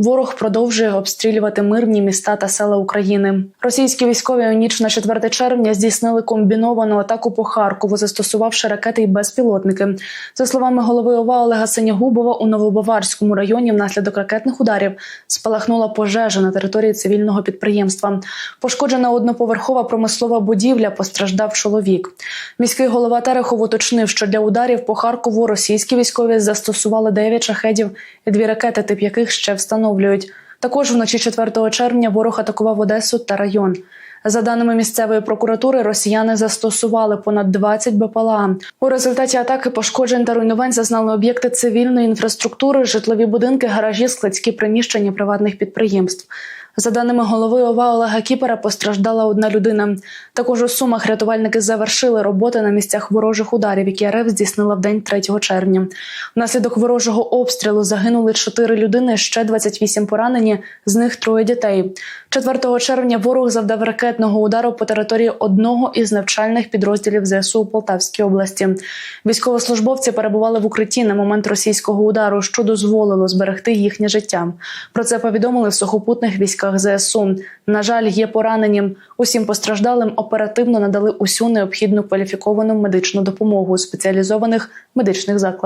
Ворог продовжує обстрілювати мирні міста та села України. Російські військові у ніч на 4 червня здійснили комбіновану атаку по Харкову, застосувавши ракети і безпілотники. За словами голови ОВА Олега Синягубова, у Новобаварському районі внаслідок ракетних ударів спалахнула пожежа на території цивільного підприємства. Пошкоджена одноповерхова промислова будівля. Постраждав чоловік. Міський голова Терехов уточнив, що для ударів по Харкову російські військові застосували 9 шахедів і дві ракети, тип яких ще встановлюють. Також вночі 4 червня ворог атакував Одесу та район. За даними місцевої прокуратури, росіяни застосували понад 20 БПЛА. У результаті атаки пошкоджень та руйнувань зазнали об'єкти цивільної інфраструктури, житлові будинки, гаражі, складські приміщення приватних підприємств. За даними голови ОВА Олега Кіпера, постраждала одна людина. Також у Сумах рятувальники завершили роботи на місцях ворожих ударів, які РФ здійснила в день 3 червня. Внаслідок ворожого обстрілу загинули 4 людини, ще 28 поранені, з них троє дітей. 4 червня ворог завдав ракетного удару по території одного із навчальних підрозділів ЗСУ у Полтавській області. Військовослужбовці перебували в укритті на момент російського удару, що дозволило зберегти їхнє життя. Про це повідомили в сухопутних військах ЗСУ. На жаль, є поранені. Усім постраждалим оперативно надали усю необхідну кваліфіковану медичну допомогу у спеціалізованих медичних закладах.